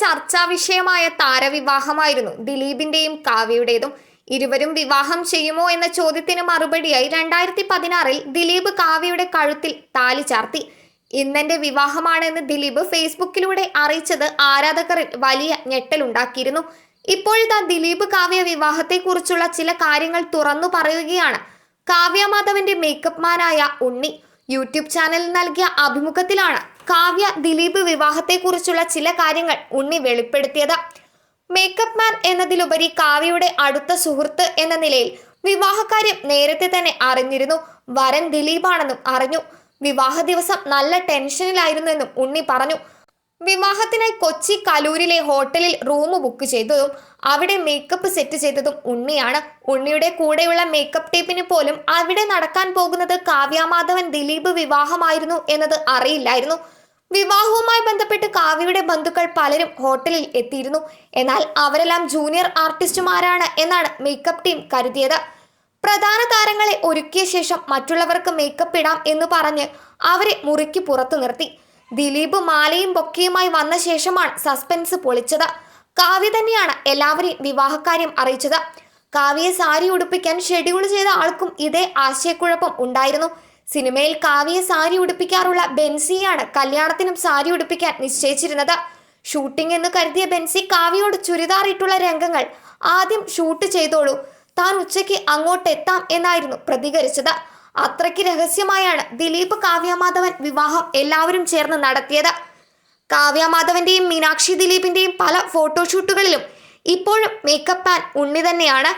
ചർച്ചാ വിഷയമായ താരവിവാഹമായിരുന്നു. ദിലീപിന്റെയും കാവ്യയുടേതും. ഇരുവരും വിവാഹം ചെയ്യുമോ എന്ന ചോദ്യത്തിന് മറുപടിയായി രണ്ടായിരത്തി പതിനാറിൽ ദിലീപ് കാവ്യയുടെ കഴുത്തിൽ താലി ചാർത്തി. ഇന്നെന്റെ വിവാഹമാണെന്ന് ദിലീപ് ഫേസ്ബുക്കിലൂടെ അറിയിച്ചത് ആരാധകരിൽ വലിയ ഞെട്ടലുണ്ടാക്കിയിരുന്നു. ഇപ്പോഴിതാ ദിലീപ് കാവ്യ വിവാഹത്തെക്കുറിച്ചുള്ള ചില കാര്യങ്ങൾ തുറന്നു പറയുകയാണ്. കാവ്യ മാധവന്റെ മേക്കപ്പ് മാനായ ഉണ്ണി. യൂട്യൂബ് ചാനലിൽ നൽകിയ അഭിമുഖത്തിലാണ് കാവ്യ ദിലീപ് വിവാഹത്തെക്കുറിച്ചുള്ള ചില കാര്യങ്ങൾ ഉണ്ണി വെളിപ്പെടുത്തിയത്. മേക്കപ്പ് മാൻ എന്നതിലുപരി കാവ്യയുടെ അടുത്ത സുഹൃത്ത് എന്ന നിലയിൽ വിവാഹകാര്യം നേരത്തെ തന്നെ അറിഞ്ഞിരുന്നു. വരൻ ദിലീപാണെന്നും അറിഞ്ഞു. വിവാഹ ദിവസം നല്ല ടെൻഷനിലായിരുന്നെന്നും ഉണ്ണി പറഞ്ഞു. വിവാഹത്തിനായി കൊച്ചി കലൂരിലെ ഹോട്ടലിൽ റൂം ബുക്ക് ചെയ്തതും അവിടെ മേക്കപ്പ് സെറ്റ് ചെയ്തതും ഉണ്ണിയാണ്. ഉണ്ണിയുടെ കൂടെയുള്ള മേക്കപ്പ് ടീപ്പിന് പോലും അവിടെ നടക്കാൻ പോകുന്നത് കാവ്യാമാധവൻ ദിലീപ് വിവാഹമായിരുന്നു എന്നത് അറിയില്ലായിരുന്നു. വിവാഹവുമായി ബന്ധപ്പെട്ട് കാവ്യയുടെ ബന്ധുക്കൾ പലരും ഹോട്ടലിൽ എത്തിയിരുന്നു. എന്നാൽ അവരെല്ലാം ജൂനിയർ ആർട്ടിസ്റ്റുമാരാണ് എന്നാണ് മേക്കപ്പ് ടീം കരുതിയത്. പ്രധാന താരങ്ങളെ ഒരുക്കിയ ശേഷം മറ്റുള്ളവർക്ക് മേക്കപ്പ് ഇടാം എന്ന് പറഞ്ഞ് അവരെ മുറിക്ക് പുറത്തു നിർത്തി. ദിലീപ് മാലയും ബൊക്കയുമായി വന്ന ശേഷമാണ് സസ്പെൻസ് പൊളിച്ചത്. കാവ്യ തന്നെയാണ് എല്ലാവരെയും വിവാഹക്കാര്യം അറിയിച്ചത്. കാവ്യയെ സാരി ഉടുപ്പിക്കാൻ ഷെഡ്യൂൾ ചെയ്ത ആൾക്കും ഇതേ ആശയക്കുഴപ്പം ഉണ്ടായിരുന്നു. സിനിമയിൽ കാവ്യെ സാരി ഉടുപ്പിക്കാറുള്ള ബെൻസിയാണ് കല്യാണത്തിനും സാരി ഉടുപ്പിക്കാൻ നിശ്ചയിച്ചിരുന്നത്. ഷൂട്ടിംഗ് എന്ന് കരുതിയ ബെൻസി കാവ്യയോട് ചുരിദാറിട്ടുള്ള രംഗങ്ങൾ ആദ്യം ഷൂട്ട് ചെയ്തോളൂ താൻ ഉച്ചയ്ക്ക് അങ്ങോട്ട് എത്താം എന്നായിരുന്നു പ്രതികരിച്ചത്. അത്രയ്ക്ക് രഹസ്യമായാണ് ദിലീപ് കാവ്യമാധവൻ വിവാഹം എല്ലാവരും ചേർന്ന് നടത്തിയത്. കാവ്യമാധവന്റെയും മീനാക്ഷി ദിലീപിന്റെയും പല ഫോട്ടോഷൂട്ടുകളിലും ഇപ്പോഴും മേക്കപ്പ് ആൻഡ് ഉണ്ണി തന്നെയാണ്.